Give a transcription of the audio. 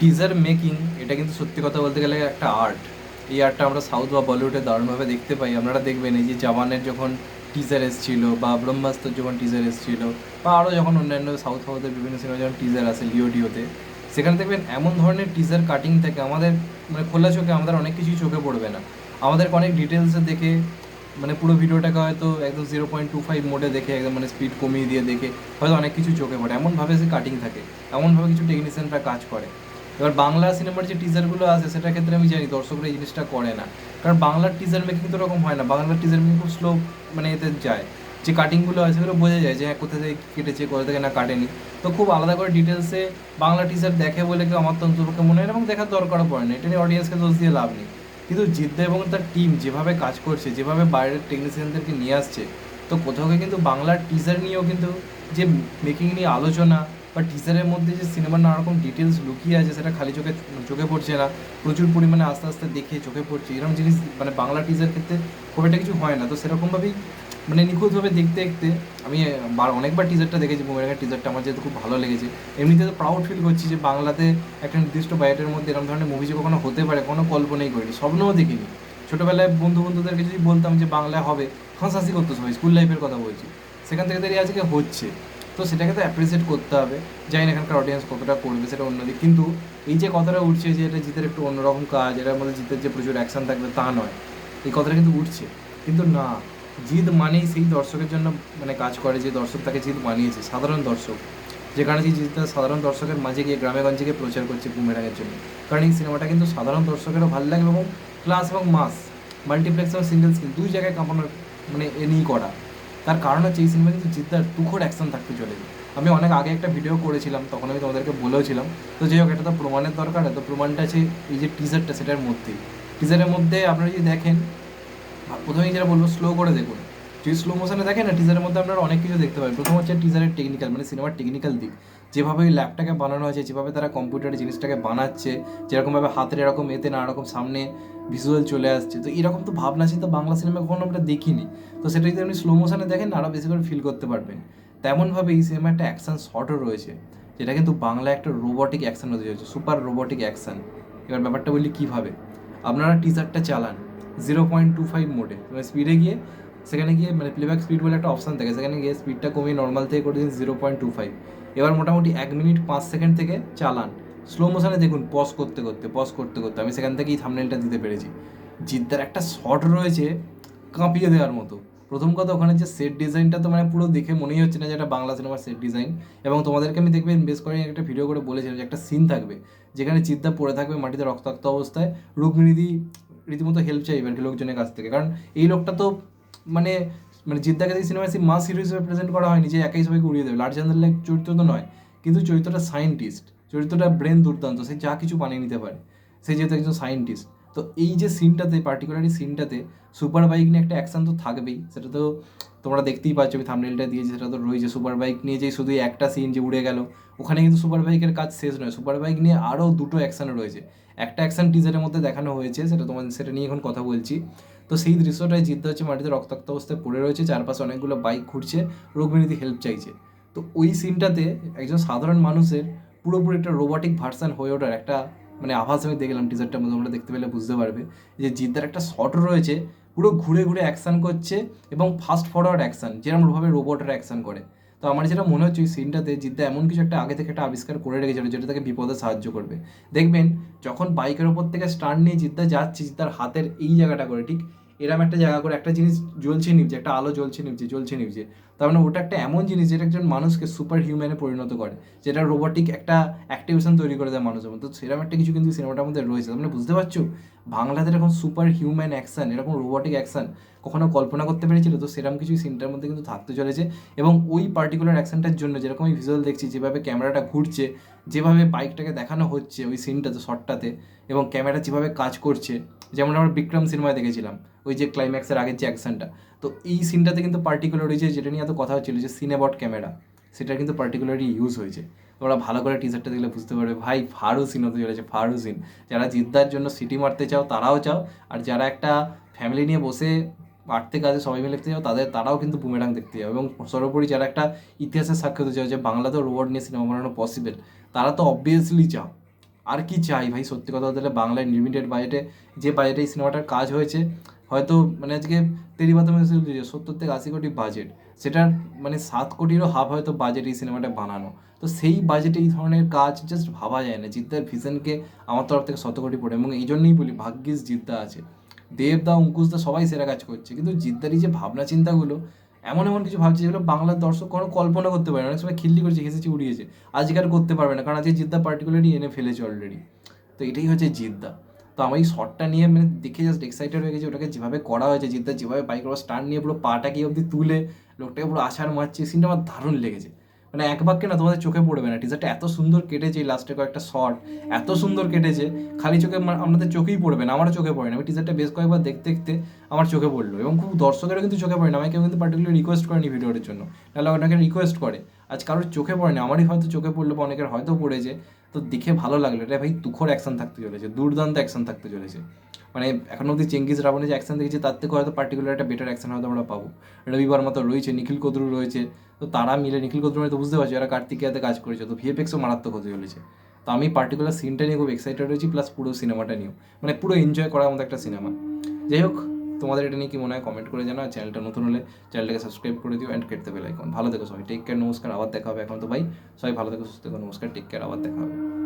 Teaser making এটা কিন্তু সত্যি কথা বলতে গেলে একটা আর্ট এই আর্টটা আমরা সাউথ বা বলিউডে দারুণভাবে দেখতে পাই। আপনারা দেখবেন এই যে জওয়ানের যখন টিজার এসেছিল বা ব্রহ্মাস্ত্র যখন টিজার এসেছিল বা আরও যখন অন্যান্য সাউথ সাউথের বিভিন্ন সিনেমা যখন টিজার আসে লিও ডিওতে সেখানে দেখবেন এমন ধরনের টিজার কাটিং থেকে আমাদের মানে খোলা চোখে আমাদের অনেক কিছুই চোখে পড়বে না। আমাদেরকে অনেক ডিটেলসে দেখে মানে পুরো ভিডিওটাকে হয়তো একদম জিরো পয়েন্ট টু ফাইভ মোডে দেখে, একদম মানে স্পিড কমিয়ে দিয়ে দেখে হয়তো অনেক কিছু চোখে পড়ে। এমনভাবে সে কাটিং থাকে। এমনভাবে কিছু টেকনিশিয়ানরা কাজ করে। এবার বাংলা সিনেমার যে টিজারগুলো আছে, সেটার ক্ষেত্রে আমি জানি দর্শকরা এই জিনিসটা করে না। কারণ বাংলার টিজার মেকিং তো রকম হয় না। বাংলার টিজার মেকিং খুব স্লো মানে এতে যায়। যে কাটিংগুলো আছে, সেগুলো বোঝা যায় যে হ্যাঁ কোথা থেকে কেটেছে, কোথা থেকে না কাটেনি। তো খুব আলাদা করে ডিটেলসে বাংলা টিজার দেখে বলে কেউ আমার তো অন্তপক্ষে মনে হয় এবং দেখার দরকারও পড়ে না। এটা নিয়ে অডিয়েন্সকে দোষ দিয়ে লাভ নেই। কিন্তু জিদ্দা এবং তার টিম যেভাবে কাজ করছে, যেভাবে বাইরের টেকনিশিয়ানদেরকে নিয়ে আসছে, তো কোথাও কিন্তু বাংলার টিজার নিয়েও কিন্তু যে মেকিং নিয়ে আলোচনা বা টিজারের মধ্যে যে সিনেমার নানা রকম ডিটেলস লুকিয়ে আছে, সেটা খালি চোখে চোখে পড়ছে না। প্রচুর পরিমাণে আস্তে আস্তে দেখে চোখে পড়ছে। এরকম জিনিস মানে বাংলা টিজার ক্ষেত্রে খুব একটা কিছু হয় না। তো সেরকমভাবেই মানে নিখুঁতভাবে দেখতে দেখতে আমি বার, অনেকবার টিজারটা দেখেছি বুমেরাঙ্গের টিজারটা আমার যেহেতু খুব ভালো লেগেছে। এমনিতে তো প্রাউড ফিল করছি যে বাংলাতে একটা নির্দিষ্ট বাজেটের মধ্যে এরকম ধরনের মুভি যে কখনো হতে পারে, কোনো কল্পনাই করিনি, স্বপ্নও দেখিনি। ছোটোবেলায় বন্ধু বন্ধুদেরকে যদি বলতাম যে বাংলায় হবে হাসাহাসি করতো সবাই স্কুল লাইফের কথা বলছি। সেখান থেকে দাঁড়িয়ে আজকে হচ্ছে। তো সেটাকে তো অ্যাপ্রিসিয়েট করতে হবে। জানি না এখানকার অডিয়েন্স কতটা করবে, সেটা অন্যদিক কিন্তু এই যে কথাটা উঠছে যে এটা জিতের একটু অন্যরকম কাজ, এটার মধ্যে জিতের যে প্রচুর অ্যাকশন থাকবে তা নয়। এই কথাটা কিন্তু উঠছে। কিন্তু না, জিত মানেই সেই দর্শকের জন্য মানে কাজ করে, যে দর্শক তাকে জিত বানিয়েছে সাধারণ দর্শক। যে কারণে যে জিতটা সাধারণ দর্শকের মাঝে গিয়ে গ্রামে গঞ্জে গিয়ে প্রচার করছে বুমেরাঙের জন্য। কারণ এই সিনেমাটা কিন্তু সাধারণ দর্শকেরও ভালো লাগবে এবং ক্লাস এবং মাস মাল্টিপ্লেক্স এবং সিঙ্গেল স্ক্রিন দুই জায়গায় কাঁপানোর মানে এ নিয়েই করা। তার কারণ হচ্ছে এই সিনেমা কিন্তু জিদ্দার তুখোর অ্যাকশন থাকতে চলেছে। আমি অনেক আগে একটা ভিডিও করেছিলাম, তখন আমি তোমাদেরকে বলেওছিলাম। তো যাই হোক, এটা তো প্রমাণের দরকার। তো প্রমাণটা আছে এই যে টিজারটা সেটার মধ্যেই। টিজারের মধ্যে আপনারা যদি দেখেন, প্রথমেই যেটা বলব স্লো করে দেখুন। যদি স্লো মোশনে দেখেন না টিজারের মধ্যে আপনারা অনেক কিছু দেখতে পাবেন। প্রথম হচ্ছে টিজারের টেকনিক্যাল মানে সিনেমার টেকনিক্যাল দিক। যেভাবে ওই ল্যাপটাকে বানানো হয়েছে, যেভাবে তারা কম্পিউটারের জিনিসটাকে বানাচ্ছে, যেরকমভাবে হাতের এরকম এতে না এরকম সামনে ভিজুয়াল চলে আসছে। তো এরকম তো ভাবনা চিন্তা বাংলা সিনেমা কখনো আমরা দেখিনি। তো সেটা যদি আপনি স্লো মোশনে দেখেন আরও বেশি করে ফিল করতে পারবেন। তেমনভাবে এই সিনেমা একটা অ্যাকশন শটও রয়েছে, যেটা কিন্তু বাংলা একটা রোবটিক অ্যাকশন হতে চলেছে সুপার রোবটিক অ্যাকশন এবার ব্যাপারটা বলি কীভাবে? আপনারা টিজারটা চালান জিরো পয়েন্ট টু ফাইভ মোডে স্পিডে গিয়ে সেখানে গিয়ে মানে প্লেব্যাক স্পিড বলে একটা অপশান থাকে, সেখানে গিয়ে স্পিডটা কমিয়ে নর্মাল থেকে করে দিন জিরো পয়েন্ট টু ফাইভ এবার মোটামুটি এক মিনিট পাঁচ সেকেন্ড থেকে চালান। স্লো মোশনে দেখুন পজ করতে করতে পজ করতে করতে, আমি সেখান থেকেই থামনেলটা দিতে পেরেছি। জিদ্দার একটা শট রয়েছে কাঁপিয়ে দেওয়ার মতো। প্রথম কথা ওখানে যে সেট ডিজাইনটা তো মানে পুরো দেখে মনেই হচ্ছে না যে একটা বাংলা সিনেমার সেট ডিজাইন এবং তোমাদেরকে আমি দেখবেন, বেশ করে একটা ভিডিও করে বলেছিলাম যে একটা সিন থাকবে, যেখানে চিদ্দা পড়ে থাকবে মাটিতে রক্তাক্ত অবস্থায়। রুক্মিণীদি রীতিমতো হেল্প চাইবে আর কি লোকজনের কাছ থেকে। কারণ এই লোকটা তো মানে মানে জিদ্দাকে এই সিনেমায় সেই মাস হিরো হিসেবে প্রেজেন্ট করা হয়নি, যে একাই সবাইকে উড়িয়ে দেবে। লার্জার লাইক চরিত্র তো নয়, কিন্তু চরিত্রটা সায়েন্টিস্ট চরিত্রটা ব্রেন দুর্দান্ত, সে যা কিছু বানিয়ে নিতে পারে, সে যেহেতু একজন সায়েন্টিস্ট তো এই যে সিনটাতে পার্টিকুলারলি সিনটাতে সুপার বাইক নিয়ে একটা অ্যাকশন তো থাকবেই, সেটা তো তোমরা দেখতেই পাচ্ছ, আমি থামনেলটা দিয়েছি, সেটা তো রয়েছে। সুপার বাইক নিয়ে যে শুধু একটা সিন যে উড়ে গেল, ওখানে কিন্তু সুপার বাইকের কাজ শেষ নয়। সুপার বাইক নিয়ে আরও দুটো অ্যাকশন রয়েছে। একটা অ্যাকশন টিজারের মধ্যে দেখানো হয়েছে, সেটা তোমাদের, সেটা নিয়ে এখন কথা বলছি। তো সেই দৃশ্যটায় জিততে হচ্ছে মাটিতে রক্তাক্ত অবস্থায় পড়ে রয়েছে। চারপাশে অনেকগুলো বাইক ঘুরছে রোগবিনীতি হেল্প চাইছে। তো ওই সিনটাতে একজন সাধারণ মানুষের পুরোপুরি একটা রোবটিক ভার্সান হয়ে ওঠার একটা মানে আভাস আমি দেখলাম টিজারটার মধ্যে আমরা দেখতে পেলে বুঝতে পারবে যে জিদ্দার একটা শট রয়েছে, পুরো ঘুরে ঘুরে অ্যাকশন করছে এবং ফাস্ট ফরওয়ার্ড অ্যাকশন যেরকমভাবে রোবটরা অ্যাকশন করে। তো আমার যেটা মনে হচ্ছে ওই সিনটাতে জিদ্দা এমন কিছু একটা আগে থেকে একটা আবিষ্কার করে রেখেছিল যেটা তাকে বিপদে সাহায্য করবে। দেখবেন, যখন বাইকের ওপর থেকে স্টার্ট নিয়ে জিদ্দা যাচ্ছে জিদ্দার হাতের এই জায়গাটা করে, ঠিক এরম একটা জায়গা করে একটা জিনিস জ্বলছে নিভছে, একটা আলো জ্বলছে নিভছে জ্বলছে নিভছে। তার মানে ওটা একটা এমন জিনিস যেটা একজন মানুষকে সুপার হিউম্যানে পরিণত করে, যেটা রোবটিক একটা অ্যাক্টিভেশন তৈরি করে দেয় মানুষের মধ্যে। তো সেরকম একটা কিছু কিন্তু সিনেমাটার মধ্যে রয়েছে। তার মানে বুঝতে পারছ? বাংলাতে এরকম সুপার হিউম্যান অ্যাকশন এরকম রোবটিক অ্যাকশন কখনো কল্পনা করতে পেরেছিল? তো সেরকম কিছু সিনটার মধ্যে কিন্তু থাকতে চলেছে। এবং ওই পার্টিকুলার অ্যাকশনটার জন্য যেরকম আমি ভিজুয়াল দেখছি, যেভাবে ক্যামেরাটা ঘুরছে, যেভাবে বাইকটাকে দেখানো হচ্ছে ওই সিনটাতে শটটাতে এবং ক্যামেরা যেভাবে কাজ করছে, যেমন আমরা বিক্রম সিনেমায় দেখেছিলাম, ওই যে ক্লাইম্যাক্সের আগের যে অ্যাকশনটা তো এই সিনটাতে কিন্তু পার্টিকুলার যে যেটা নিয়ে এত কথা হচ্ছিল যে সিনেবট ক্যামেরা সেটা কিন্তু পার্টিকুলারলি ইউজ হয়েছে। তোমরা ভালো করে টিজারটা দেখলে বুঝতে পারবে, ভাই ফারু সিন হতে চলেছে, ফারু সিন যারা জিদ্দার জন্য সিটি মারতে চাও, তারাও চাও। আর যারা একটা ফ্যামিলি নিয়ে বসে আর্থিক কাজে সবাই মিলে দেখতে চাও, তাদের, তারাও কিন্তু বুমেরাং দেখতে যাও এবং সর্বোপরি যারা একটা ইতিহাসের সাক্ষী হতে চাও, যে বাংলাতেও রোবট নিয়ে সিনেমা বানানো পসিবল তারা তো অবভিয়াসলি চাও। আর কি চাই ভাই? সত্যি কথা বলতে বাংলায় লিমিটেড বাজেটে যে বাজেটে এই সিনেমাটার কাজ হয়েছে হয়তো মানে আজকে তেরি বাতমে সত্তর থেকে আশি কোটি বাজেট সেটার মানে সাত কোটিরও হাফ হয়তো বাজেট এই সিনেমাটা বানানো। তো সেই বাজেটে এই ধরনের কাজ জাস্ট ভাবা যায় না। জিদ্দার ভিশনকে আমার তরফ থেকে শত কোটি পড়ে। এবং এই জন্যই বলি, ভাগ্যিস জিদ্দা আছে। দেবদা অঙ্কুশদা সবাই সেরা কাজ করছে। কিন্তু জিদ্দারই যে ভাবনা চিন্তাগুলো, এমন এমন কিছু ভাবছে যেগুলো বাংলার দর্শক কোনো কল্পনা করতে পারে অনেক সময় খিল্লি করেছে, হেসেছে, উড়িয়েছে। আজকে আর করতে পারবে না। কারণ আজকে জিদ্দা পার্টিকুলারলি এনে ফেলেছে অলরেডি তো এটাই হচ্ছে জিদ্দা। তো আমি শটটা নিয়ে মানে দেখে জাস্ট এক্সাইটেড হয়ে গেছি, ওটাকে যেভাবে করা হয়েছে, যেটা যেভাবে বাইক স্টার্ট নিয়ে পুরো পাটাকে অবধি তুলে, লোকটাকে পুরো আছাড় মারছে সিনটা আমার দারুণ লেগেছে। মানে এক বাক্যে না তোমাদের চোখে পড়বে না টিজারটা এত সুন্দর কেটেছে এই লাস্টে কয়েকটা শর্ট এত সুন্দর কেটেছে, খালি চোখে আমাদের চোখেই পড়বে না, আমারও চোখে পড়ে না। আমি টিজারটা বেশ কয়েকবার দেখতে দেখতে আমার চোখে পড়ল এবং খুব দর্শকেরও কিন্তু চোখে পড়ে না আমাকে কেউ কিন্তু পার্টিকুলার রিকোয়েস্ট করেনি ভিডিওটার জন্য। তাহলে ওনাকে রিকোয়েস্ট করে। আজ কারোর চোখে পড়ে না, আমারই হয়তো চোখে পড়ল বা অনেকের হয়তো পড়েছে, তো দেখে ভালো লাগল। এটা ভাই তুখর অ্যাকশন থাকতে চলেছে, দুর্দান্ত অ্যাকশন থাকতে চলেছে। মানে এখন অব্দি চেঙ্গিস রাবণে যে অ্যাকশন দেখেছি, তার থেকে হয়তো পার্টিকুলার একটা বেটার অ্যাকশন হয়তো আমরা পাবো। রবিবার মতো রয়েছে, নিখিল কদরু রয়েছে, তো তারা মিলে, নিখিল কদরু মানে তো বুঝতে পারছ, এরা কার্তিকেয়াতে কাজ করেছে, তো ভিএফএক্সও মারাত্মক হতে চলেছে। তো আমি পার্টিকুলার সিনটা নিয়ে খুব এক্সাইটেড হয়েছি প্লাস পুরো সিনেমাটা নিয়েও। মানে পুরো এনজয় করার মতো একটা সিনেমা যাই হোক, তোমাদের এটা নিয়ে কি মনে হয় কমেন্ট করে জানাও চ্যানেলটা নতুন হলে চ্যানেলটাকে সাবস্ক্রাইব করে দিও অ্যান্ড কেটে বেল আইকন ভালো থেকো সবাই টেক কেয়ার নমস্কার, আবার দেখা হবে এখন তো ভাই সবাই ভালো থেকো, সুস্থ থেকো, নমস্কার টেক কেয়ার আবার দেখা হবে।